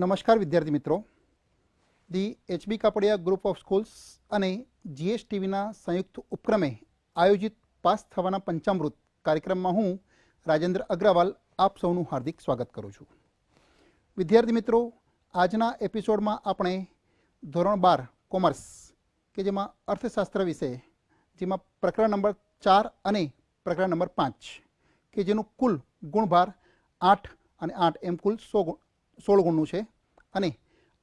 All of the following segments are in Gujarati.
નમસ્કાર વિદ્યાર્થી મિત્રો. The HB Kapadia group of schools અને જીએસટીવીના સંયુક્ત ઉપક્રમે આયોજિત પાસ થવાના પંચામૃત કાર્યક્રમમાં હું રાજેન્દ્ર અગ્રવાલ આપ સૌનું હાર્દિક સ્વાગત કરું છું. વિદ્યાર્થી મિત્રો, આજના એપિસોડમાં આપણે ધોરણ બાર કોમર્સ કે જેમાં અર્થશાસ્ત્ર વિશે, જેમાં પ્રકરણ નંબર ચાર અને પ્રકરણ નંબર પાંચ, કે જેનું કુલ ગુણભાર આઠ અને આઠ એમ કુલ સો ગુણ સોળ ગુણનું છે. અને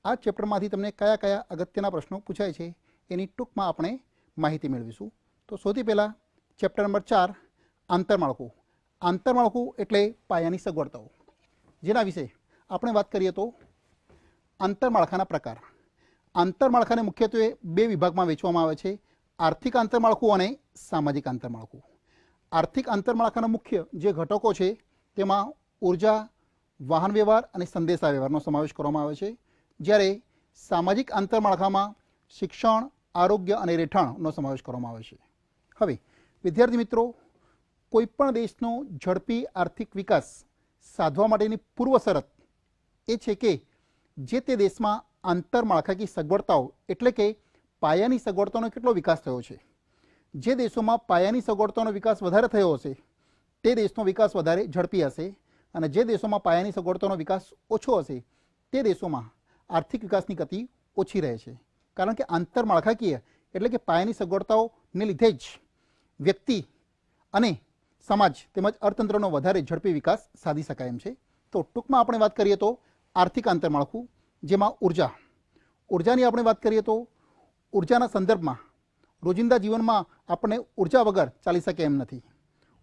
આ ચેપ્ટરમાંથી તમને કયા કયા અગત્યના પ્રશ્નો પૂછાય છે એની ટૂંકમાં આપણે માહિતી મેળવીશું. તો સૌથી પહેલાં ચેપ્ટર નંબર ચાર આંતરમાળખું આંતરમાળખું એટલે પાયાની સગવડતાઓ. જેના વિશે આપણે વાત કરીએ તો આંતરમાળખાના પ્રકાર. આંતરમાળખાને મુખ્યત્વે બે વિભાગમાં વેચવામાં આવે છે, આર્થિક આંતરમાળખું અને સામાજિક આંતરમાળખું આર્થિક આંતરમાળખાના મુખ્ય જે ઘટકો છે, તેમાં ઊર્જા વાહન વ્યવહાર અને સંદેશા વ્યવહારનો સમાવેશ કરવામાં આવે છે. જ્યારે સામાજિક આંતરમાળખામાં શિક્ષણ, આરોગ્ય અને રહેઠાણનો સમાવેશ કરવામાં આવે છે. હવે, વિદ્યાર્થી મિત્રો, કોઈપણ દેશનો ઝડપી આર્થિક વિકાસ સાધવા માટેની પૂર્વ શરત એ છે કે જે તે દેશમાં આંતરમાળખાકીય સગવડતાઓ એટલે કે પાયાની સગવડતાનો કેટલો વિકાસ થયો છે. જે દેશોમાં પાયાની સગવડતાનો વિકાસ વધારે થયો હશે, તે દેશનો વિકાસ વધારે ઝડપી હશે. અને જે દેશોમાં પાયાની સગવડતાનો વિકાસ ઓછો હશે, તે દેશોમાં આર્થિક વિકાસની ગતિ ઓછી રહે છે. કારણ કે આંતરમાળખાકીય એટલે કે પાયાની સગવડતાઓને લીધે જ વ્યક્તિ અને સમાજ તેમજ અર્થતંત્રનો વધારે ઝડપી વિકાસ સાધી શકાય એમ છે. તો ટૂંકમાં આપણે વાત કરીએ તો આર્થિક આંતરમાળખું જેમાં ઊર્જા. ઉર્જાની આપણે વાત કરીએ તો ઉર્જાના સંદર્ભમાં રોજિંદા જીવનમાં આપણને ઊર્જા વગર ચાલી શકે એમ નથી.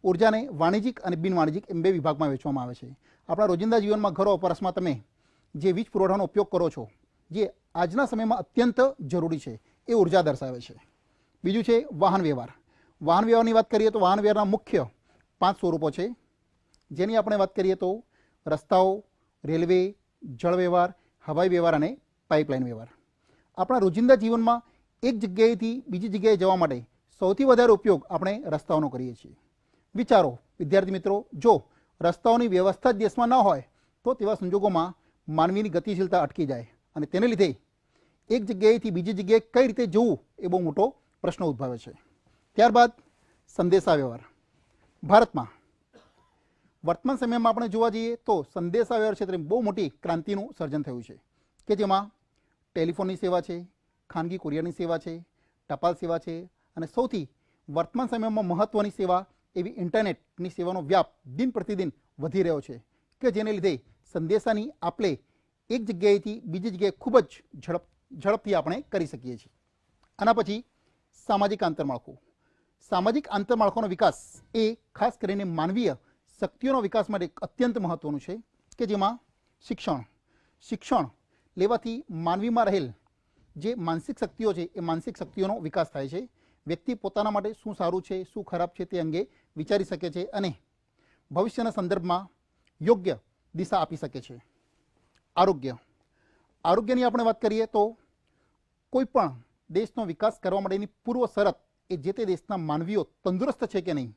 ઉર્જાને વાણિજ્યિક અને બિનવાણિજ્યિક એમ બે વિભાગમાં વહેંચવામાં આવે છે. આપણા રોજિંદા જીવનમાં ઘરો વપરાશમાં તમે જે વીજ પુરવઠાનો ઉપયોગ કરો છો, જે આજના સમયમાં અત્યંત જરૂરી છે, એ ઊર્જા દર્શાવે છે. બીજું છે વાહન વ્યવહાર. વાહન વ્યવહારની વાત કરીએ તો વાહન વ્યવહારના મુખ્ય પાંચ સ્વરૂપો છે. જેની આપણે વાત કરીએ તો રસ્તાઓ, રેલવે, જળ વ્યવહાર, હવાઈ વ્યવહાર અને પાઇપલાઇન વ્યવહાર. આપણા રોજિંદા જીવનમાં એક જગ્યાએથી બીજી જગ્યાએ જવા માટે સૌથી વધારે ઉપયોગ આપણે રસ્તાઓનો કરીએ છીએ. વિચારો, વિદ્યાર્થી મિત્રો, જો રસ્તાઓની વ્યવસ્થા જ દેશમાં ન હોય, તો તેવા સંજોગોમાં માનવીની ગતિશીલતા અટકી જાય અને તેને લીધે એક જગ્યાએથી બીજી જગ્યાએ કઈ રીતે જવું એ બહુ મોટો પ્રશ્ન ઉદ્ભવે છે. ત્યારબાદ સંદેશા વ્યવહાર ભારતમાં વર્તમાન સમયમાં આપણે જોવા જઈએ તો સંદેશા વ્યવહાર ક્ષેત્રે બહુ મોટી ક્રાંતિનું સર્જન થયું છે કે જેમાં ટેલિફોનની સેવા છે, ખાનગી કુરિયરની સેવા છે, ટપાલ સેવા છે અને સૌથી વર્તમાન સમયમાં મહત્ત્વની સેવા એવી ઇન્ટરનેટની સેવાનો વ્યાપ દિન પ્રતિદિન વધી રહ્યો છે કે જેને લીધે સંદેશાની આપલે એક જગ્યાએથી બીજી જગ્યાએ ખૂબ જ ઝડપ, ઝડપથી આપણે કરી શકીએ છીએ. આના પછી સામાજિક આંતરમાળખું. સામાજિક આંતરમાળખાનો વિકાસ એ ખાસ કરીને માનવીય શક્તિઓનો વિકાસ માટે અત્યંત મહત્ત્વનું છે કે જેમાં શિક્ષણ શિક્ષણ લેવાથી માનવીમાં રહેલ જે માનસિક શક્તિઓ છે એ માનસિક શક્તિઓનો વિકાસ થાય છે. વ્યક્તિ પોતાના માટે શું સારું છે, શું ખરાબ છે તે અંગે વિચારી શકે છે અને ભવિષ્યના સંદર્ભમાં યોગ્ય દિશા આપી શકે છે. આરોગ્ય. આરોગ્યની આપણે વાત કરીએ તો કોઈ પણ દેશનો વિકાસ કરવા માટેની પૂર્વ શરત એ જે તે દેશના માનવીઓ તંદુરસ્ત છે કે નહીં?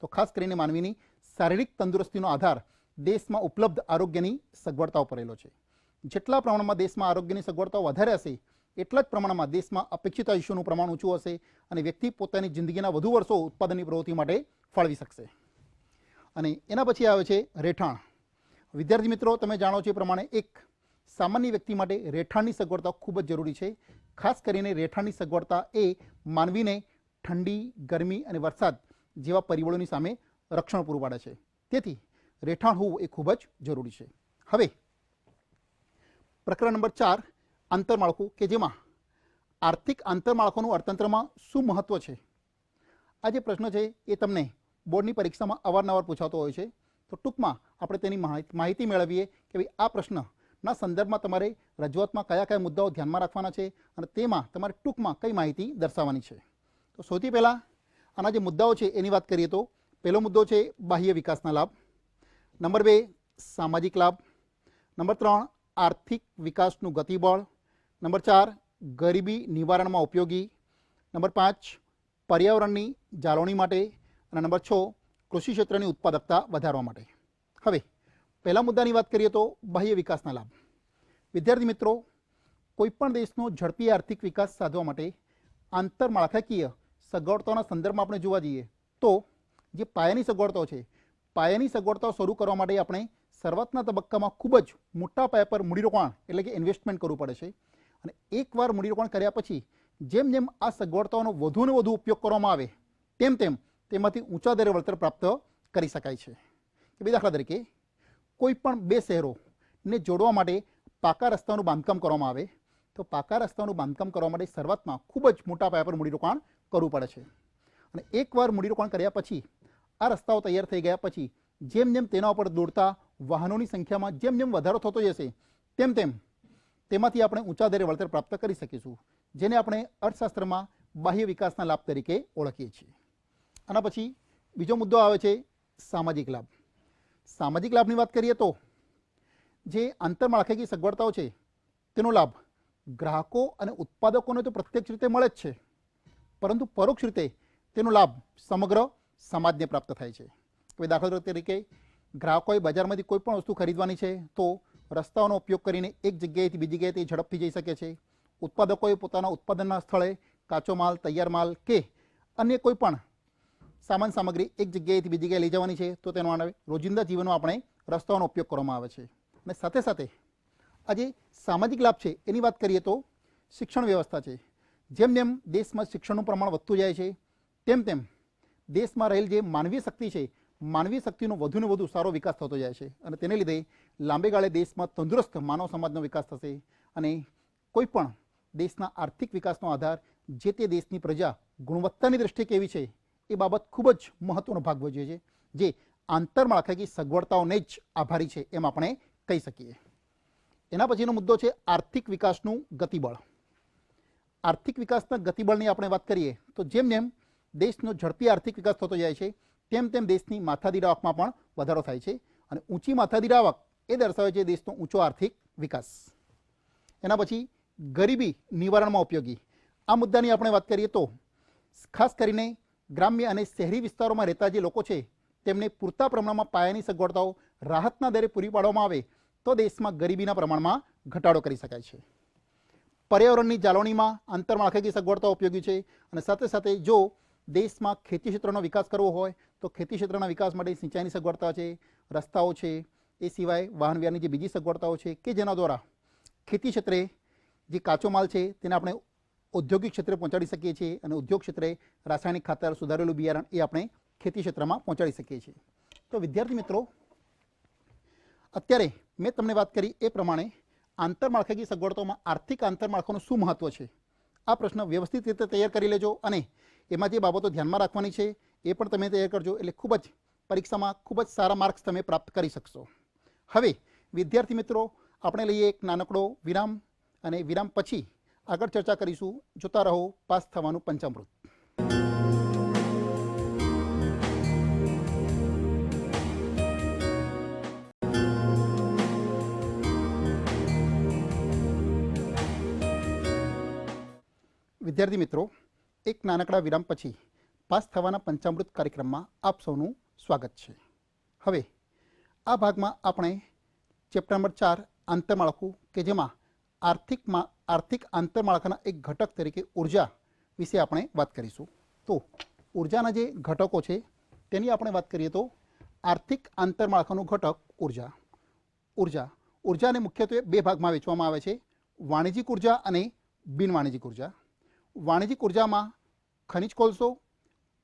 તો ખાસ કરીને માનવીની શારીરિક તંદુરસ્તીનો આધાર દેશમાં ઉપલબ્ધ આરોગ્યની સગવડતાઓ પર છે. જેટલા પ્રમાણમાં દેશમાં આરોગ્યની સગવડતાઓ વધારે હશે એટલા જ પ્રમાણમાં દેશમાં અપેક્ષિત આયુષ્યનું પ્રમાણ ઊંચું હશે અને વ્યક્તિ પોતાની જિંદગીના વધુ વર્ષો ઉત્પાદનની પ્રવૃત્તિ માટે ફાળવી શકશે. અને એના પછી આવે છે રહેઠાણ. વિદ્યાર્થી મિત્રો, તમે જાણો છો એ પ્રમાણે એક સામાન્ય વ્યક્તિ માટે રહેઠાણની સગવડતા ખૂબ જ જરૂરી છે. ખાસ કરીને રહેઠાણની સગવડતા એ માનવીને ઠંડી, ગરમી અને વરસાદ જેવા પરિબળોની સામે રક્ષણ પૂરું પાડે છે. તેથી રહેઠાણ હોવું એ ખૂબ જ જરૂરી છે. હવે પ્રકરણ નંબર ચાર આંતરમાળખું કે જેમાં આર્થિક આંતરમાળખાનું અર્થતંત્રમાં શું મહત્ત્વ છે? આ જે પ્રશ્ન છે એ તમને બોર્ડની પરીક્ષામાં અવારનવાર પૂછાતો હોય છે. તો ટૂંકમાં આપણે તેની માહિ- માહિતી મેળવીએ કે ભાઈ આ પ્રશ્નના સંદર્ભમાં તમારે રજૂઆતમાં કયા કયા મુદ્દાઓ ધ્યાનમાં રાખવાના છે અને તેમાં તમારે ટૂંકમાં કઈ માહિતી દર્શાવવાની છે. તો સૌથી પહેલાં આના જે મુદ્દાઓ છે એની વાત કરીએ તો પહેલો મુદ્દો છે બાહ્ય વિકાસના લાભ. નંબર બે સામાજિક લાભ. નંબર ત્રણ આર્થિક વિકાસનું ગતિબળ. નંબર ચાર, ગરીબી નિવારણમાં ઉપયોગી. નંબર પાંચ, પર્યાવરણની જાળવણી માટે. અને નંબર છ, કૃષિ ક્ષેત્રની ઉત્પાદકતા વધારવા માટે. હવે, પહેલા મુદ્દાની વાત કરીએ તો બાહ્ય વિકાસના લાભ. વિદ્યાર્થી મિત્રો, કોઈપણ દેશનો ઝડપી આર્થિક વિકાસ સાધવા માટે આંતરમાળખાકીય સગવડતાઓના સંદર્ભમાં આપણે જોવા જઈએ તો જે પાયાની સગવડતાઓ છે, પાયાની સગવડતાઓ શરૂ કરવા માટે આપણે શરૂઆતના તબક્કામાં ખૂબ જ મોટા પાયા પર મૂડીરોકાણ એટલે કે ઇન્વેસ્ટમેન્ટ કરવું પડે છે. અને એકવાર મૂડીરોકાણ કર્યા પછી જેમ જેમ આ સગવડતાઓનો વધુને વધુ ઉપયોગ કરવામાં આવે, તેમ તેમ તેમાંથી ઊંચા દરે વળતર પ્રાપ્ત કરી શકાય છે. કે બે દાખલા તરીકે કોઈ પણ બે શહેરોને જોડવા માટે પાકા રસ્તાનું બાંધકામ કરવામાં આવે, તો પાકા રસ્તાનું બાંધકામ કરવા માટે શરૂઆતમાં ખૂબ જ મોટા પાયા પર મૂડીરોકાણ કરવું પડે છે. અને એકવાર મૂડીરોકાણ કર્યા પછી, આ રસ્તાઓ તૈયાર થઈ ગયા પછી, જેમ જેમ તેના ઉપર દોડતા વાહનોની સંખ્યામાં જેમ જેમ વધારો થતો જશે, તેમ તેમ તેમાંથી આપણે ઊંચા દરે વળતર પ્રાપ્ત કરી શકીશું, જેને આપણે અર્થશાસ્ત્રમાં બાહ્ય વિકાસના લાભ તરીકે ઓળખીએ છીએ. આના પછી બીજો મુદ્દો આવે છે સામાજિક લાભ. સામાજિક લાભની વાત કરીએ તો, જે આંતરમાળખાકીય સગવડતાઓ છે, તેનો લાભ ગ્રાહકો અને ઉત્પાદકોને તો પ્રત્યક્ષ રીતે મળે જ છે, પરંતુ પરોક્ષ રીતે તેનો લાભ સમગ્ર સમાજને પ્રાપ્ત થાય છે. હવે દાખલા તરીકે ગ્રાહકોએ બજારમાંથી કોઈ પણ વસ્તુ ખરીદવાની છે, તો રસ્તાઓનો ઉપયોગ કરીને એક જગ્યાએથી બીજી જગ્યાએ તે ઝડપથી જઈ શકે છે. ઉત્પાદકોએ પોતાના ઉત્પાદનના સ્થળે કાચો માલ, તૈયાર માલ કે અન્ય કોઈ પણ સામાન સામગ્રી એક જગ્યાએથી બીજી જગ્યાએ લઈ જવાની છે, તો તેનો આને રોજિંદા જીવનમાં આપણે રસ્તાઓનો ઉપયોગ કરવામાં આવે છે. અને સાથે સાથે આજે સામાજિક લાભ છે, એની વાત કરીએ તો શિક્ષણ વ્યવસ્થા છે. જેમ જેમ દેશમાં શિક્ષણનું પ્રમાણ વધતું જાય છે, તેમ તેમ દેશમાં રહેલ જે માનવીય શક્તિ છે, માનવીય શક્તિનો વધુને વધુ સારો વિકાસ થતો જાય છે. અને તેને લીધે લાંબે ગાળે દેશમાં તંદુરસ્ત માનવ સમાજનો વિકાસ થશે અને કોઈ પણ દેશના આર્થિક વિકાસનો આધાર જે તે દેશની પ્રજા ગુણવત્તાની દ્રષ્ટિએ કેવી છે એ બાબત ખૂબ જ મહત્વનો ભાગ ભજવે છે, જે આંતરમાળખાકીય સગવડતાઓને જ આભારી છે એમ આપણે કહી શકીએ. એના પછીનો મુદ્દો છે આર્થિક વિકાસનું ગતિબળ. આર્થિક વિકાસના ગતિબળની આપણે વાત કરીએ તો જેમ જેમ દેશનો ઝડપી આર્થિક વિકાસ થતો જાય છે, તેમ તેમ દેશની માથાદીઠ આવકમાં પણ વધારો થાય છે અને ઊંચી માથાદીઠ આવક એ દર્શાવે છે દેશનો ઊંચો આર્થિક વિકાસ. એના પછી ગરીબી નિવારણમાં ઉપયોગી. આ મુદ્દાની આપણે વાત કરીએ તો ખાસ કરીને ગ્રામ્ય અને શહેરી વિસ્તારોમાં રહેતા જે લોકો છે, તેમને પૂરતા પ્રમાણમાં પાયાની સગવડતાઓ રાહતના દરે પૂરી પાડવામાં આવે તો દેશમાં ગરીબીના પ્રમાણમાં ઘટાડો કરી શકાય છે. પર્યાવરણની જાળવણીમાં આંતરમાળખાકીય સગવડતાઓ ઉપયોગી છે અને સાથે સાથે જો દેશમાં ખેતી ક્ષેત્રનો વિકાસ કરવો હોય તો ખેતી ક્ષેત્રના વિકાસ માટે સિંચાઈની સગવડતા છે, રસ્તાઓ છે એ સિવાય વાહન વ્યવહારની જે બીજી સગવડતાઓ છે કે જેના દ્વારા ખેતી ક્ષેત્રે જે કાચો માલ છે તેને આપણે ઔદ્યોગિક ક્ષેત્રે પહોંચાડી શકીએ છીએ અને ઉદ્યોગ ક્ષેત્રે રાસાયણિક ખાતર, સુધારેલું બિયારણ એ આપણે ખેતી ક્ષેત્રમાં પહોંચાડી શકીએ છીએ. તો વિદ્યાર્થી મિત્રો, અત્યારે મેં તમને વાત કરી એ પ્રમાણે આંતરમાળખાકીય સગવડતાઓમાં આર્થિક આંતરમાળખાનું શું મહત્વ છે? આ પ્રશ્ન વ્યવસ્થિત રીતે તૈયાર કરી લેજો અને એમાં જે બાબતો ધ્યાનમાં રાખવાની છે એ પણ તમે તૈયાર કરજો એટલે ખૂબ જ પરીક્ષામાં ખૂબ જ સારા માર્ક્સ તમે પ્રાપ્ત કરી શકશો. હવે, વિદ્યાર્થી મિત્રો, આપણે લઈએ એક નાનકડો વિરામ અને વિરામ પછી આગળ ચર્ચા કરીશું. જોતા રહો, પાસ થવાનું પંચામૃત. વિદ્યાર્થી મિત્રો, એક નાનકડા વિરામ પછી પાસ થવાના પંચામૃત કાર્યક્રમમાં આપ સૌનું સ્વાગત છે. હવે આ ભાગમાં આપણે ચેપ્ટર નંબર ચાર આંતરમાળખું કે જેમાં આર્થિકમાં આર્થિક આંતરમાળખાના એક ઘટક તરીકે ઊર્જા વિશે આપણે વાત કરીશું. તો ઉર્જાના જે ઘટકો છે, તેની આપણે વાત કરીએ તો આર્થિક આંતરમાળખાનું ઘટક ઊર્જા. ઊર્જા. ઉર્જાને મુખ્યત્વે બે ભાગમાં વેચવામાં આવે છે, વાણિજ્યિક ઊર્જા અને બિનવાણિજ્યિક ઊર્જા. વાણિજ્યિક ઉર્જામાં ખનિજ કોલસો,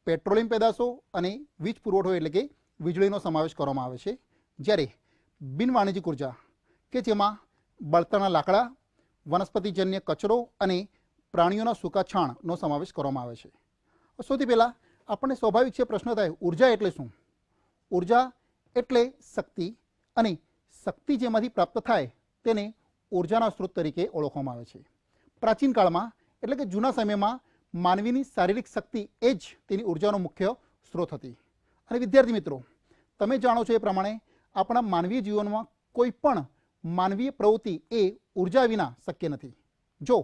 પેટ્રોલિયમ પેદાશો અને વીજ પુરવઠો એટલે કે વીજળીનો સમાવેશ કરવામાં આવે છે. જ્યારે બિનવાણિજ્યિક ઊર્જા કે જેમાં બળતણના લાકડા, વનસ્પતિજન્ય કચરો અને પ્રાણીઓના સૂકા છાણનો સમાવેશ કરવામાં આવે છે. સૌથી પહેલાં આપણને સ્વાભાવિક છે પ્રશ્ન થાય, ઊર્જા એટલે શું? ઊર્જા એટલે શક્તિ અને શક્તિ જેમાંથી પ્રાપ્ત થાય તેને ઉર્જાના સ્ત્રોત તરીકે ઓળખવામાં આવે છે. પ્રાચીન કાળમાં, એટલે કે જૂના સમયમાં, માનવીની શારીરિક શક્તિ એ જ તેની ઉર્જાનો મુખ્ય સ્ત્રોત હતી. અને વિદ્યાર્થી મિત્રો, તમે જાણો છો એ પ્રમાણે આપણા માનવીય જીવનમાં કોઈ પણ માનવીય પ્રવૃત્તિ એ ઊર્જા વિના શક્ય નથી. જો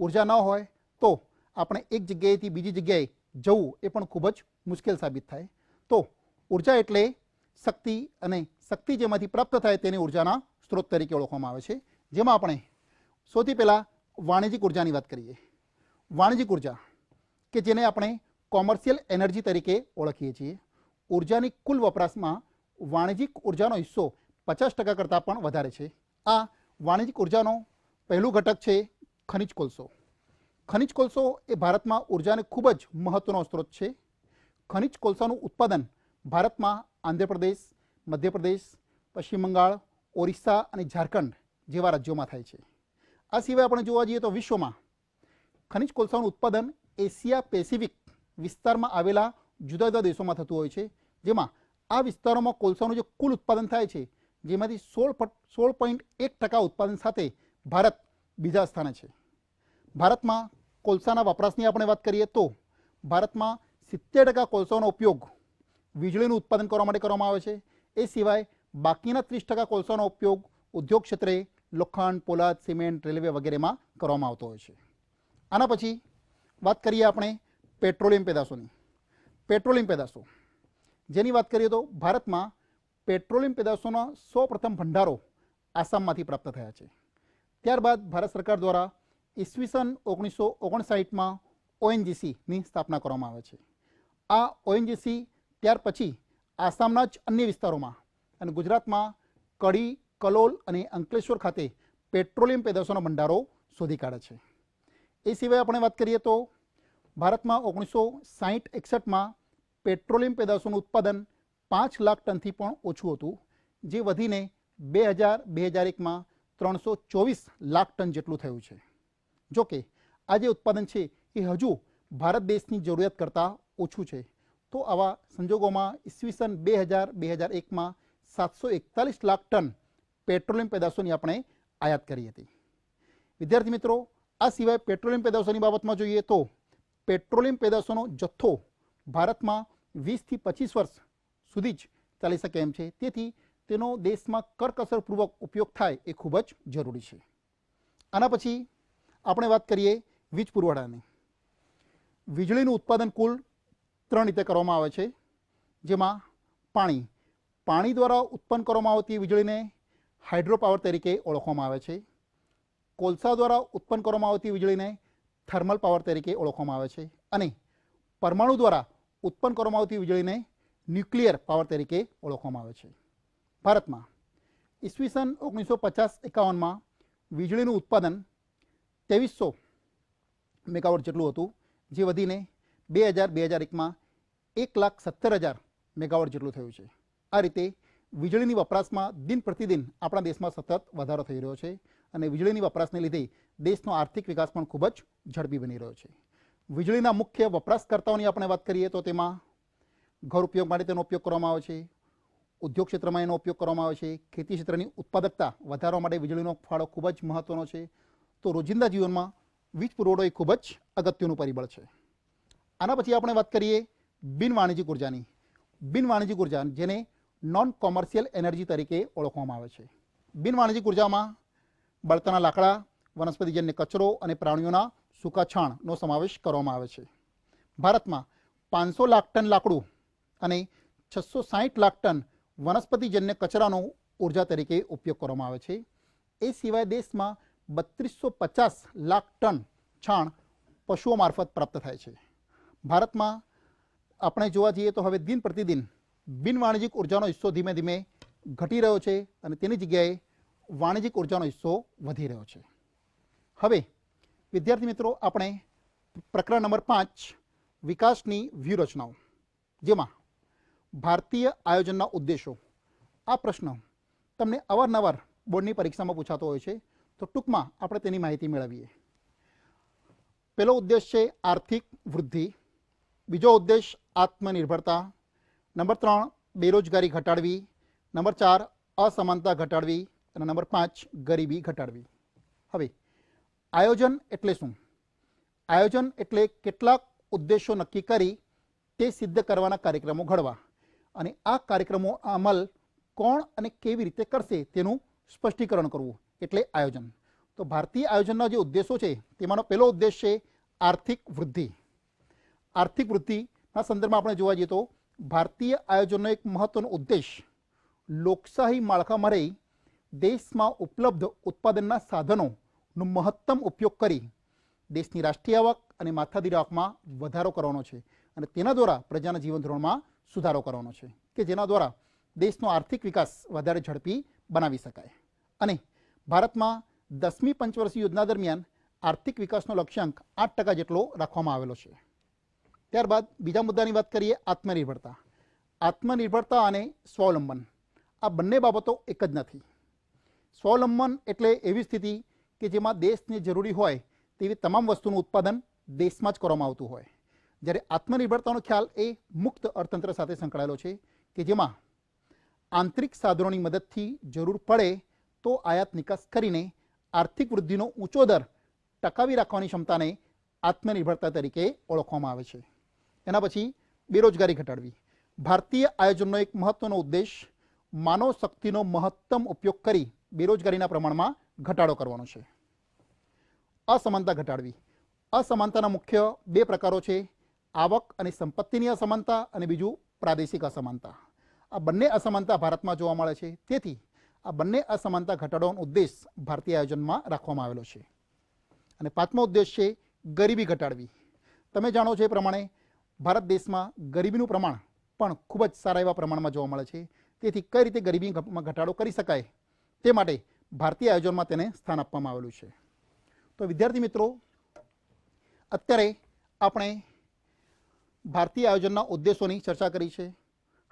ઊર્જા ન હોય તો આપણે એક જગ્યાએથી બીજી જગ્યાએ જવું એ પણ ખૂબ જ મુશ્કેલ સાબિત થાય. તો ઊર્જા એટલે શક્તિ અને શક્તિ જેમાંથી પ્રાપ્ત થાય તેને ઉર્જાના સ્ત્રોત તરીકે ઓળખવામાં આવે છે. જેમાં આપણે સૌથી પહેલાં વાણિજ્યિક ઉર્જાની વાત કરીએ. વાણિજ્યિક ઊર્જા, કે જેને આપણે કોમર્શિયલ એનર્જી તરીકે ઓળખીએ છીએ. ઉર્જાની કુલ વપરાશમાં વાણિજ્યિક ઉર્જાનો હિસ્સો પચાસ ટકા કરતાં પણ વધારે છે. આ વાણિજ્યિક ઉર્જાનો પહેલું ઘટક છે ખનિજ કોલસો. ખનિજ કોલસો એ ભારતમાં ઉર્જાને ખૂબ જ મહત્ત્વનો સ્ત્રોત છે. ખનિજ કોલસાનું ઉત્પાદન ભારતમાં આંધ્રપ્રદેશ, મધ્યપ્રદેશ, પશ્ચિમ બંગાળ, ઓરિસ્સા અને ઝારખંડ જેવા રાજ્યોમાં થાય છે. આ સિવાય આપણે જોવા જઈએ તો વિશ્વમાં ખનિજ કોલસાનું ઉત્પાદન એશિયા પેસિફિક વિસ્તારમાં આવેલા જુદા જુદા દેશોમાં થતું હોય છે, જેમાં આ વિસ્તારોમાં કોલસાનું જે કુલ ઉત્પાદન થાય છે, જેમાંથી સોળ સોળ પોઈન્ટ એક ટકા ઉત્પાદન સાથે ભારત બીજા સ્થાને છે. ભારતમાં કોલસાના વપરાશની આપણે વાત કરીએ તો ભારતમાં સિત્તેર ટકા કોલસાનો ઉપયોગ વીજળીનું ઉત્પાદન કરવા માટે કરવામાં આવે છે. એ સિવાય બાકીના ત્રીસ ટકા કોલસાનો ઉપયોગ ઉદ્યોગ ક્ષેત્રે લોખંડ, પોલાદ, સિમેન્ટ, રેલવે વગેરેમાં કરવામાં આવતો હોય છે. આના પછી વાત કરીએ આપણે પેટ્રોલિયમ પેદાશોની. પેટ્રોલિયમ પેદાશો. જેની વાત કરીએ તો ભારતમાં પેટ્રોલિયમ પેદાશોના સૌ પ્રથમ ભંડારો આસામમાંથી પ્રાપ્ત થયા છે. ત્યારબાદ ભારત સરકાર દ્વારા ઈસવીસન ઓગણીસો ઓગણસાઠમાં ઓએનજીસીની સ્થાપના કરવામાં આવે છે. આ ઓએનજીસી ત્યાર પછી આસામના જ અન્ય વિસ્તારોમાં અને ગુજરાતમાં કડી, કલોલ અને અંકલેશ્વર ખાતે પેટ્રોલિયમ પેદાશોના ભંડારો શોધી કાઢે છે. એ સિવાય આપણે વાત કરીએ તો ભારતમાં ઓગણીસો સાહીઠ, એકસઠમાં પેટ્રોલિયમ પેદાશોનું ઉત્પાદન પાંચ લાખ ટનથી પણ ઓછું હતું, જે વધીને બે હજાર બે હજાર એકમાં ત્રણસો ચોવીસ લાખ ટન જેટલું થયું છે. જોકે આ જે ઉત્પાદન છે, એ હજુ ભારત દેશની જરૂરિયાત કરતાં ઓછું છે. તો આવા સંજોગોમાં ઈસવીસન બે હજાર બે હજાર એકમાં સાતસો એકતાલીસ લાખ ટન પેટ્રોલિયમ પેદાશોની આપણે આયાત કરી હતી. વિદ્યાર્થી મિત્રો, આ સિવાય પેટ્રોલિયમ પેદાશોની બાબતમાં જોઈએ તો, પેટ્રોલિયમ પેદાશોનો જથ્થો ભારતમાં વીસથી પચીસ વર્ષ સુધી જ ચાલી શકે એમ છે. તેથી તેનો દેશમાં કરકસરપૂર્વક ઉપયોગ થાય એ ખૂબ જ જરૂરી છે. આના પછી આપણે વાત કરીએ વીજ પુરવઠાની. વીજળીનું ઉત્પાદન કુલ ત્રણ રીતે કરવામાં આવે છે, જેમાં પાણી. પાણી દ્વારા ઉત્પન્ન કરવામાં આવતી વીજળીને હાઇડ્રો પાવર તરીકે ઓળખવામાં આવે છે. કોલસા દ્વારા ઉત્પન્ન કરવામાં આવતી વીજળીને થર્મલ પાવર તરીકે ઓળખવામાં આવે છે. અને પરમાણુ દ્વારા ઉત્પન્ન કરવામાં આવતી વીજળીને ન્યુક્લિયર પાવર તરીકે ઓળખવામાં આવે છે. ભારતમાં ઈસવીસન ઓગણીસો પચાસ એકાવનમાં વીજળીનું ઉત્પાદન ત્રેવીસો મેગાવોટ જેટલું હતું, જે વધીને બે હજાર બે હજાર એકમાં એક લાખ સત્તર હજાર મેગાવોટ જેટલું થયું છે. આ રીતે વીજળીની વપરાશમાં દિન પ્રતિદિન આપણા દેશમાં સતત વધારો થઈ રહ્યો છે અને વીજળીની વપરાશને લીધે દેશનો આર્થિક વિકાસ પણ ખૂબ જ ઝડપી બની રહ્યો છે. વીજળીના મુખ્ય વપરાશકર્તાઓની આપણે વાત કરીએ તો તેમાં ઘર ઉપયોગ માટે તેનો ઉપયોગ કરવામાં આવે છે, ઉદ્યોગ ક્ષેત્રમાં એનો ઉપયોગ કરવામાં આવે છે, ખેતી ક્ષેત્રની ઉત્પાદકતા વધારવા માટે વીજળીનો ફાળો ખૂબ જ મહત્ત્વનો છે. તો રોજિંદા જીવનમાં વીજ પુરવઠો એ ખૂબ જ અગત્યનું પરિબળ છે. આના પછી આપણે વાત કરીએ બિન વાણિજ્યિક ઉર્જાની. બિન વાણિજ્યિક ઊર્જા જેને નોન કોમર્શિયલ એનર્જી તરીકે ઓળખવામાં આવે છે. બિન વાણિજ્યિક ઉર્જામાં બળતણના લાકડા વનસ્પતિજન્ય કચરો અને પ્રાણીઓના સૂકા છાણનો સમાવેશ કરવામાં આવે છે. ભારતમાં પાંચસો લાખ ટન લાકડું અને છસો સાહીઠ લાખ ટન વનસ્પતિજન્ય કચરાનો ઊર્જા તરીકે ઉપયોગ કરવામાં આવે છે. એ સિવાય દેશમાં બત્રીસો પચાસ લાખ ટન છાણ પશુઓ મારફત પ્રાપ્ત થાય છે. ભારતમાં આપણે જોવા જઈએ તો હવે દિન પ્રતિદિન બિન વાણિજ્યિક ઉર્જાનો હિસ્સો ધીમે ધીમે ઘટી રહ્યો છે અને તેની જગ્યાએ વાણિજ્યિક ઉર્જાનો હિસ્સો વધી રહ્યો છે. હવે વિદ્યાર્થી મિત્રો, આપણે પ્રકરણ નંબર પાંચ, વિકાસની વ્યૂહરચનાઓ. જેમાં ભારતીય આયોજનના ઉદ્દેશો. આ પ્રશ્ન તમને અવારનવાર બોર્ડની પરીક્ષામાં પૂછાતો હોય છે, તો ટૂંકમાં આપણે તેની માહિતી મેળવીએ. પહેલો ઉદ્દેશ છે આર્થિક વૃદ્ધિ. બીજો ઉદ્દેશ આત્મનિર્ભરતા. નંબર ત્રણ, બેરોજગારી ઘટાડવી. નંબર ચાર, અસમાનતા ઘટાડવી. અને નંબર પાંચ, ગરીબી ઘટાડવી. હવે આયોજન એટલે શું? આયોજન એટલે કેટલાક ઉદ્દેશો નક્કી કરી તે સિદ્ધ કરવાના કાર્યક્રમો ઘડવા. અને આ કાર્યક્રમો અમલ કોણ અને કેવી રીતે કરશે તેનું સ્પષ્ટીકરણ કરવું એટલે આયોજન. તો ભારતીય આયોજનના જે ઉદ્દેશો છે, તેમાંનો પહેલો ઉદ્દેશ છે આર્થિક વૃદ્ધિ. આર્થિક વૃદ્ધિના સંદર્ભમાં આપણે જોવા જઈએ તો ભારતીય આયોજનનો એક મહત્ત્વનો ઉદ્દેશ લોકશાહી માળખામાં રહી દેશમાં ઉપલબ્ધ ઉત્પાદનના સાધનોનો મહત્તમ ઉપયોગ કરી દેશની રાષ્ટ્રીય આવક અને માથાદીર આવકમાં વધારો કરવાનો છે અને તેના દ્વારા પ્રજાના જીવન ધોરણમાં સુધારો કરવાનો છે કે જેના દ્વારા દેશનો આર્થિક વિકાસ વધારે ઝડપી બનાવી શકાય. અને ભારતમાં દસમી પંચવર્ષીય યોજના દરમિયાન આર્થિક વિકાસનો લક્ષ્યાંક આઠ ટકા જેટલો રાખવામાં આવેલો છે. ત્યારબાદ બીજા મુદ્દાની વાત કરીએ આત્મનિર્ભરતા. આત્મનિર્ભરતા અને સ્વાવલંબન. આ બંને બાબતો એક જ નથી. સ્વાવલંબન એટલે એવી સ્થિતિ કે જેમાં દેશને જરૂરી હોય તેવી તમામ વસ્તુનું ઉત્પાદન દેશમાં જ કરવામાં આવતું હોય. જ્યારે આત્મનિર્ભરતાનો ખ્યાલ એ મુક્ત અર્થતંત્ર સાથે સંકળાયેલો છે કે જેમાં આંતરિક સાધનોની મદદથી જરૂર પડે તો આયાત નિકાસ કરીને આર્થિક વૃદ્ધિનો ઊંચો દર ટકાવી રાખવાની ક્ષમતાને આત્મનિર્ભરતા તરીકે ઓળખવામાં આવે છે. એના પછી બેરોજગારી ઘટાડવી. ભારતીય આયોજનનો એક મહત્વનો ઉદ્દેશ માનવ શક્તિનો મહત્તમ ઉપયોગ કરી બેરોજગારીના પ્રમાણમાં ઘટાડો કરવાનો છે. અસમાનતા ઘટાડવી. અસમાનતાના મુખ્ય બે પ્રકારો છે. આવક અને સંપત્તિની અસમાનતા અને બીજું પ્રાદેશિક અસમાનતા. આ બંને અસમાનતા ભારતમાં જોવા મળે છે. તેથી આ બંને અસમાનતા ઘટાડવાનો ઉદ્દેશ ભારતીય આયોજનમાં રાખવામાં આવેલો છે. અને પાંચમો ઉદ્દેશ છે ગરીબી ઘટાડવી. તમે જાણો છો એ પ્રમાણે ભારત દેશમાં ગરીબીનું પ્રમાણ પણ ખૂબ જ સારા એવા પ્રમાણમાં જોવા મળે છે. તેથી કઈ રીતે ગરીબીમાં ઘટાડો કરી શકાય તે માટે ભારતીય આયોજનમાં તેને સ્થાન આપવામાં આવેલું છે. તો વિદ્યાર્થી મિત્રો, અત્યારે આપણે ભારતીય આયોજનના ઉદ્દેશોની ચર્ચા કરી છે.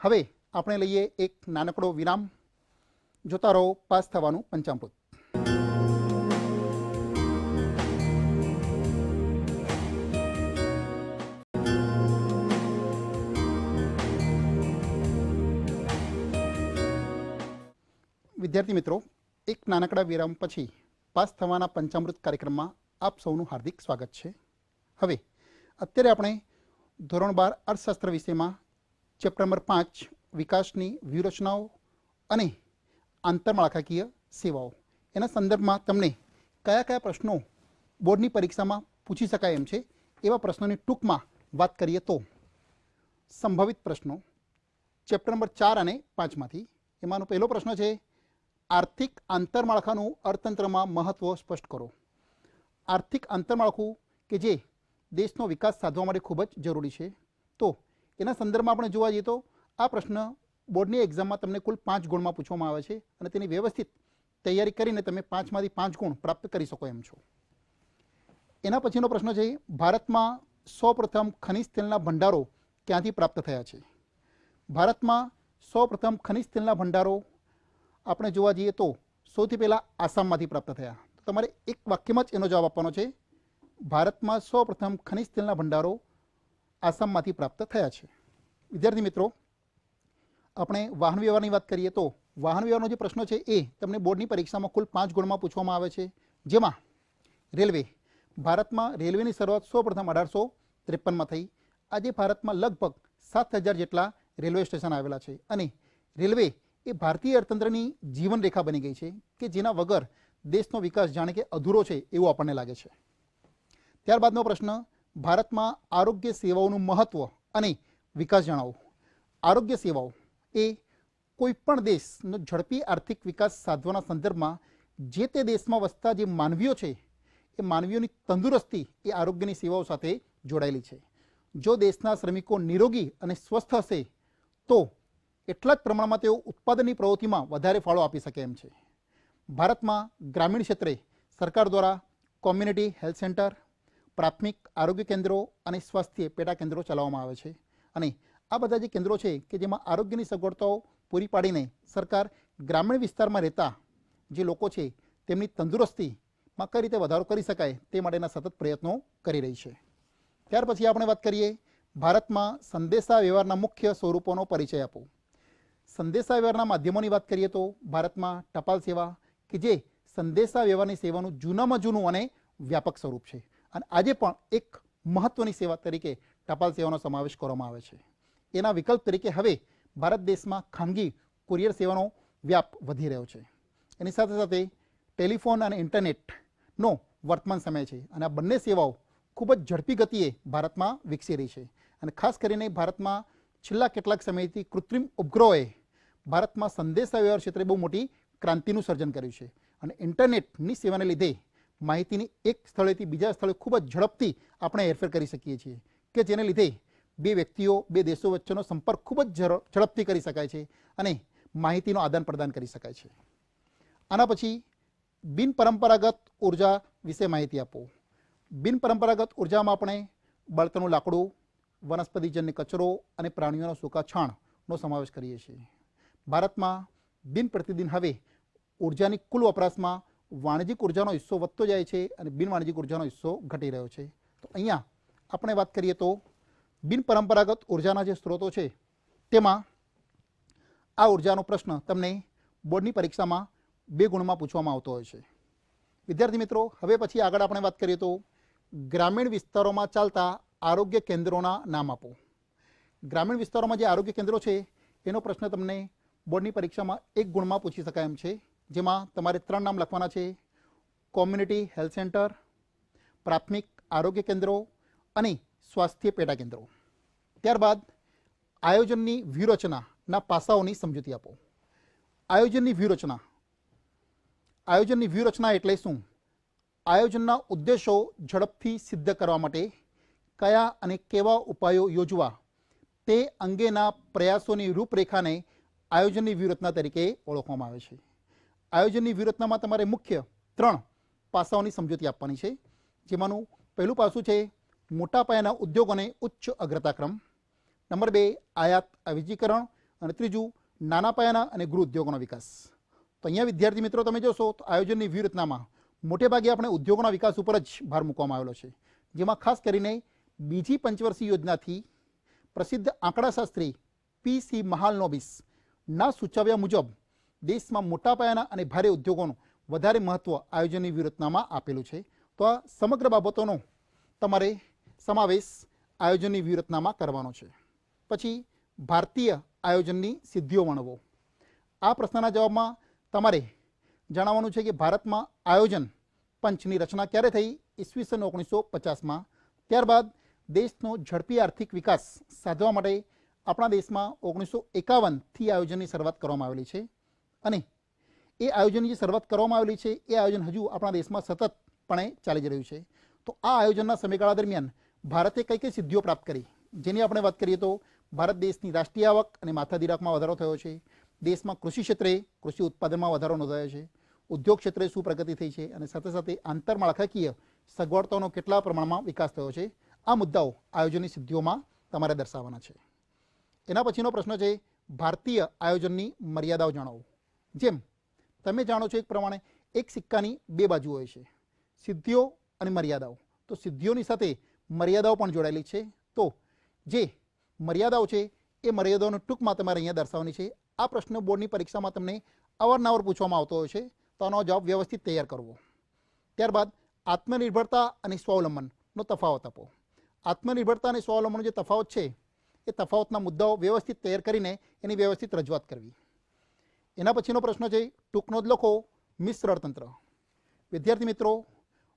હવે આપણે લઈએ એક નાનકડો વિરામ. જોતા રહો, પાસ થવાનું પંચામૃત. વિદ્યાર્થી મિત્રો, એક નાનકડા વિરામ પછી પાસ થવાના પંચામૃત કાર્યક્રમમાં આપ સૌનું હાર્દિક સ્વાગત છે. હવે, અત્યારે આપણે ધોરણ બાર અર્થશાસ્ત્ર વિષયમાં ચેપ્ટર નંબર પાંચ, વિકાસની વ્યૂહરચનાઓ અને આંતરમાળખાકીય સેવાઓ. એના સંદર્ભમાં તમને કયા કયા પ્રશ્નો બોર્ડની પરીક્ષામાં પૂછી શકાય એમ છે, એવા પ્રશ્નોની ટૂંકમાં વાત કરીએ તો સંભવિત પ્રશ્નો ચેપ્ટર નંબર ચાર અને પાંચમાંથી. એમાંનો પહેલો પ્રશ્ન છે આર્થિક આંતરમાળખાનું અર્થતંત્રમાં મહત્ત્વ સ્પષ્ટ કરો. આર્થિક આંતરમાળખું કે જે દેશનો વિકાસ સાધવા માટે ખૂબ જ જરૂરી છે. તો એના સંદર્ભમાં આપણે જોવા જઈએ તો આ પ્રશ્ન બોર્ડની એક્ઝામમાં તમને કુલ પાંચ ગુણમાં પૂછવામાં આવે છે અને તેની વ્યવસ્થિત તૈયારી કરીને તમે પાંચમાંથી પાંચ ગુણ પ્રાપ્ત કરી શકો એમ છો. એના પછીનો પ્રશ્ન છે, ભારતમાં સૌપ્રથમ ખનિજ તેલના ભંડારો ક્યાંથી પ્રાપ્ત થયા છે? ભારતમાં સૌપ્રથમ ખનિજ તેલના ભંડારો આપણે જોવા જઈએ તો સૌથી પહેલાં આસામમાંથી પ્રાપ્ત થયા. તમારે એક વાક્યમાં જ એનો જવાબ આપવાનો છે. ભારતમાં સૌપ્રથમ ખનિજ તેલના ભંડારો આસામમાંથી પ્રાપ્ત થયા છે. વિદ્યાર્થી મિત્રો, આપણે વાહન વ્યવહારની વાત કરીએ તો વાહન વ્યવહારનો જે પ્રશ્ન છે એ તમને બોર્ડની પરીક્ષામાં કુલ પાંચ ગુણમાં પૂછવામાં આવે છે. જેમાં રેલવે, ભારતમાં રેલવેની શરૂઆત સૌપ્રથમ અઢારસો ત્રેપનમાં થઈ. આજે ભારતમાં લગભગ સાત હજાર જેટલા રેલવે સ્ટેશન આવેલા છે અને રેલવે એ ભારતીય અર્થતંત્રની જીવનરેખા બની ગઈ છે કે જેના વગર દેશનો વિકાસ જાણે કે અધૂરો છે એવું આપણને લાગે છે. ત્યારબાદનો પ્રશ્ન, ભારતમાં આરોગ્ય સેવાઓનું મહત્ત્વ અને વિકાસ જણાવો. આરોગ્ય સેવાઓ એ કોઈપણ દેશનો ઝડપી આર્થિક વિકાસ સાધવાના સંદર્ભમાં જે તે દેશમાં વસતા જે માનવીઓ છે, એ માનવીઓની તંદુરસ્તી એ આરોગ્યની સેવાઓ સાથે જોડાયેલી છે. જો દેશના શ્રમિકો નિરોગી અને સ્વસ્થ હશે, તો એટલા જ પ્રમાણમાં તેઓ ઉત્પાદનની પ્રવૃત્તિમાં વધારે ફાળો આપી શકે એમ છે. ભારતમાં ગ્રામીણ ક્ષેત્રે સરકાર દ્વારા કોમ્યુનિટી હેલ્થ સેન્ટર, પ્રાથમિક આરોગ્ય કેન્દ્રો અને સ્વાસ્થ્ય પેટા કેન્દ્રો ચલાવવામાં આવે છે. અને આ બધા જે કેન્દ્રો છે કે જેમાં આરોગ્યની સગવડતાઓ પૂરી પાડીને સરકાર ગ્રામીણ વિસ્તારમાં રહેતા જે લોકો છે તેમની તંદુરસ્તીમાં કઈ રીતે વધારો કરી શકાય તે માટેના સતત પ્રયત્નો કરી રહી છે. ત્યાર પછી આપણે વાત કરીએ ભારતમાં સંદેશા વ્યવહારના મુખ્ય સ્વરૂપોનો પરિચય આપો. સંદેશા વ્યવહારના માધ્યમોની વાત કરીએ તો ભારતમાં ટપાલ સેવા કે જે સંદેશા વ્યવહારની સેવાનું જૂનામાં જૂનું અને વ્યાપક સ્વરૂપ છે. અને આજે પણ એક મહત્ત્વની સેવા તરીકે ટપાલ સેવાનો સમાવેશ કરવામાં આવે છે. એના વિકલ્પ તરીકે હવે ભારત દેશમાં ખાનગી કુરિયર સેવાનો વ્યાપ વધી રહ્યો છે. એની સાથે સાથે ટેલિફોન અને ઇન્ટરનેટનો વર્તમાન સમય છે અને આ બંને સેવાઓ ખૂબ જ ઝડપી ગતિએ ભારતમાં વિકસી રહી છે. અને ખાસ કરીને ભારતમાં છેલ્લા કેટલાક સમયથી કૃત્રિમ ઉપગ્રહોએ ભારતમાં સંદેશા વ્યવહાર ક્ષેત્રે બહુ મોટી ક્રાંતિનું સર્જન કર્યું છે. અને ઇન્ટરનેટની સેવાને લીધે માહિતીની એક સ્થળેથી બીજા સ્થળે ખૂબ જ ઝડપથી આપણે હેરફેર કરી શકીએ છીએ કે જેને લીધે બે વ્યક્તિઓ, બે દેશો વચ્ચેનો સંપર્ક ખૂબ જ ઝડપથી કરી શકાય છે અને માહિતીનું આદાન પ્રદાન કરી શકાય છે. આના પછી બિનપરંપરાગત ઊર્જા વિશે માહિતી આપો. બિનપરંપરાગત ઉર્જામાં આપણે બળતણનું લાકડું, વનસ્પતિજન્ય કચરો અને પ્રાણીઓના સૂકા છાણનો સમાવેશ કરીએ છીએ. ભારતમાં દિન પ્રતિદિન હવે ઉર્જાની કુલ વપરાશમાં વાણિજ્યિક ઉર્જાનો હિસ્સો વધતો જાય છે અને બિન વાણિજ્યિક ઉર્જાનો હિસ્સો ઘટી રહ્યો છે. તો અહીંયા આપણે વાત કરીએ તો બિન પરંપરાગત ઉર્જાના જે સ્ત્રોતો છે, તેમાં આ ઉર્જાનો પ્રશ્ન તમને બોર્ડની પરીક્ષામાં બે ગુણમાં પૂછવામાં આવતો હોય છે. વિદ્યાર્થી મિત્રો, હવે પછી આગળ આપણે વાત કરીએ તો ગ્રામીણ વિસ્તારોમાં ચાલતા આરોગ્ય કેન્દ્રોના નામ આપો. ગ્રામીણ વિસ્તારોમાં જે આરોગ્ય કેન્દ્રો છે, એનો પ્રશ્ન તમને બોર્ડની પરીક્ષામાં એક ગુણમાં પૂછી શકાય એમ છે. જેમાં તમારે ત્રણ નામ લખવાના છે. કોમ્યુનિટી હેલ્થ સેન્ટર, પ્રાથમિક આરોગ્ય કેન્દ્રો અને સ્વાસ્થ્ય પેટા કેન્દ્રો. ત્યારબાદ આયોજનની વ્યૂહરચનાના પાસાઓની સમજૂતી આપો. આયોજનની વ્યૂહરચના. આયોજનની વ્યૂહરચના એટલે શું? આયોજનના ઉદ્દેશો ઝડપથી સિદ્ધ કરવા માટે કયા અને કેવા ઉપાયો યોજવા તે અંગેના પ્રયાસોની રૂપરેખાને આયોજનની વ્યૂહરચના તરીકે ઓળખવામાં આવે છે. આયોજનની વ્યૂહરચનામાં તમારે મુખ્ય ત્રણ પાસાઓની સમજૂતી આપવાની છે. જેમાંનું પહેલું પાસું છે મોટા પાયાના ઉદ્યોગોને ઉચ્ચ અગ્રતાક્રમ. નંબર બે, આયાત આવીજીકરણ. અને ત્રીજું, નાના પાયાના અને ગૃહ ઉદ્યોગોનો વિકાસ. તો અહીંયા વિદ્યાર્થી મિત્રો તમે જોશો તો આયોજનની વ્યૂહરચનામાં મોટે ભાગે આપણે ઉદ્યોગોના વિકાસ ઉપર જ ભાર મૂકવામાં આવેલો છે. જેમાં ખાસ કરીને બીજી પંચવર્ષીય યોજનાથી પ્રસિદ્ધ આંકડાશાસ્ત્રી પી સી મહાલનોબિસ ના સૂચવ્યા મુજબ દેશમાં મોટા પાયાના અને ભારે ઉદ્યોગોનું વધારે મહત્ત્વ આયોજનની વ્યૂહરચનામાં આપેલું છે. તો આ સમગ્ર બાબતોનો તમારે સમાવેશ આયોજનની વ્યૂહરચનામાં કરવાનો છે. પછી ભારતીય આયોજનની સિદ્ધિઓ વર્ણવો. આ પ્રશ્નના જવાબમાં તમારે જણાવવાનું છે કે ભારતમાં આયોજન પંચની રચના ક્યારે થઈ? ઈસવીસન ઓગણીસો પચાસમાં. ત્યારબાદ દેશનો ઝડપી આર્થિક વિકાસ સાધવા માટે આપણા દેશમાં ઓગણીસો એકાવનથી આયોજનની શરૂઆત કરવામાં આવેલી છે. અને એ આયોજનની જે શરૂઆત કરવામાં આવેલી છે, એ આયોજન હજુ આપણા દેશમાં સતતપણે ચાલી જ રહ્યું છે. તો આ આયોજનના સમયગાળા દરમિયાન ભારતે કઈ કઈ સિદ્ધિઓ પ્રાપ્ત કરી? જેની આપણે વાત કરીએ તો ભારત દેશની રાષ્ટ્રીય આવક અને માથા દિરાકમાં વધારો થયો છે. દેશમાં કૃષિ ક્ષેત્રે કૃષિ ઉત્પાદનમાં વધારો નોંધાયો છે. ઉદ્યોગ ક્ષેત્રે શું પ્રગતિ થઈ છે અને સાથે સાથે આંતરમાળખાકીય સગવડતાઓનો કેટલા પ્રમાણમાં વિકાસ થયો છે? આ મુદ્દાઓ આયોજનની સિદ્ધિઓમાં તમારે દર્શાવવાના છે. એના પછીનો પ્રશ્ન છે ભારતીય આયોજનની મર્યાદાઓ જણાવો. જેમ તમે જાણો છો એક પ્રમાણે એક સિક્કાની બે બાજુ હોય છે, સિદ્ધિઓ અને મર્યાદાઓ. તો સિદ્ધિઓની સાથે મર્યાદાઓ પણ જોડાયેલી છે. તો જે મર્યાદાઓ છે એ મર્યાદાઓને ટૂંકમાં તમારે અહીંયા દર્શાવવાની છે. આ પ્રશ્ન બોર્ડની પરીક્ષામાં તમને અવારનવાર પૂછવામાં આવતો હોય છે. તો આનો જવાબ વ્યવસ્થિત તૈયાર કરવો. ત્યારબાદ આત્મનિર્ભરતા અને સ્વાવલંબનનો તફાવત આપો. આત્મનિર્ભરતા અને સ્વાવલંબનનો જે તફાવત છે એ તફાવતના મુદ્દાઓ વ્યવસ્થિત તૈયાર કરીને એની વ્યવસ્થિત રજૂઆત કરવી. એના પછીનો પ્રશ્ન છે ટૂંકનો જ લખો, મિશ્ર અર્થતંત્ર. વિદ્યાર્થી મિત્રો,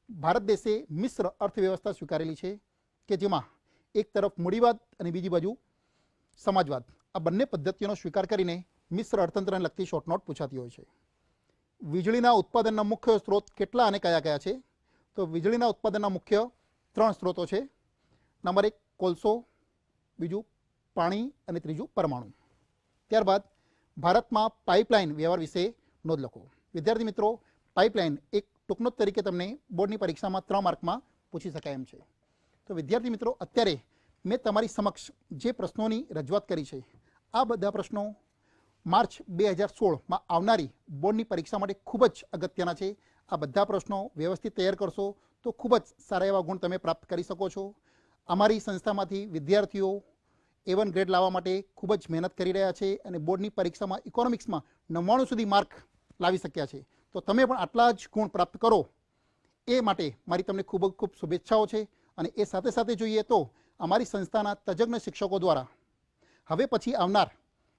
ભારત દેશે મિશ્ર અર્થવ્યવસ્થા સ્વીકારેલી છે કે જેમાં એક તરફ મૂડીવાદ અને બીજી બાજુ સમાજવાદ. આ બંને પદ્ધતિઓનો સ્વીકાર કરીને મિશ્ર અર્થતંત્રને લગતી શોર્ટ પૂછાતી હોય છે. વીજળીના ઉત્પાદનના મુખ્ય સ્ત્રોત કેટલા અને કયા કયા છે? તો વીજળીના ઉત્પાદનના મુખ્ય ત્રણ સ્ત્રોતો છે. નંબર એક કોલસો, બીજું પાણી અને ત્રીજું પરમાણુ. ત્યારબાદ ભારતમાં પાઇપલાઇન વ્યવહાર વિશે નોંધ લખો. વિદ્યાર્થી મિત્રો, પાઇપલાઇન એક ટૂંકનોટ તરીકે તમને બોર્ડની પરીક્ષામાં ત્રણ માર્કમાં પૂછી શકાય એમ છે. તો વિદ્યાર્થી મિત્રો, અત્યારે મેં તમારી સમક્ષ જે પ્રશ્નોની રજૂઆત કરી છે, આ બધા પ્રશ્નો માર્ચ બે હજાર સોળમાં આવનારી બોર્ડની પરીક્ષા માટે ખૂબ જ અગત્યના છે. આ બધા પ્રશ્નો વ્યવસ્થિત તૈયાર કરશો તો ખૂબ જ સારા એવા ગુણ તમે પ્રાપ્ત કરી શકો છો. અમારી સંસ્થામાંથી વિદ્યાર્થીઓ એ વન ગ્રેડ લાવવા માટે ખૂબ જ મહેનત કરી રહ્યા છે અને બોર્ડની પરીક્ષામાં ઇકોનોમિક્સમાં નવ્વાણું સુધી માર્ક લાવી શક્યા છે. તો તમે પણ આટલા જ ગુણ પ્રાપ્ત કરો. એ માટે મારી તમને ખૂબ ખૂબ શુભેચ્છાઓ છે અને એ સાથે સાથે જોઈએ તો અમારી સંસ્થાના તજજ્ઞ શિક્ષકો દ્વારા હવે પછી આવનાર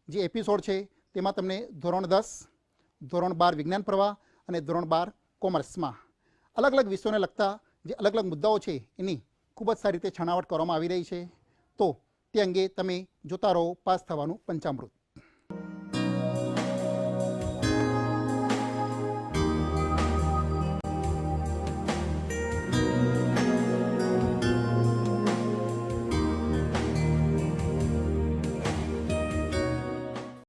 જે એપિસોડ છે તેમાં તમને ધોરણ દસ, ધોરણ બાર વિજ્ઞાન પ્રવાહ અને ધોરણ બાર કોમર્સમાં અલગ અલગ વિષયોને લગતા જે અલગ અલગ મુદ્દાઓ છે એની ખૂબ જ સારી રીતે છણાવટ કરવામાં આવી રહી છે. તો તે અંગે તમે જોતા રહો પાસ થવાનું પંચામૃત.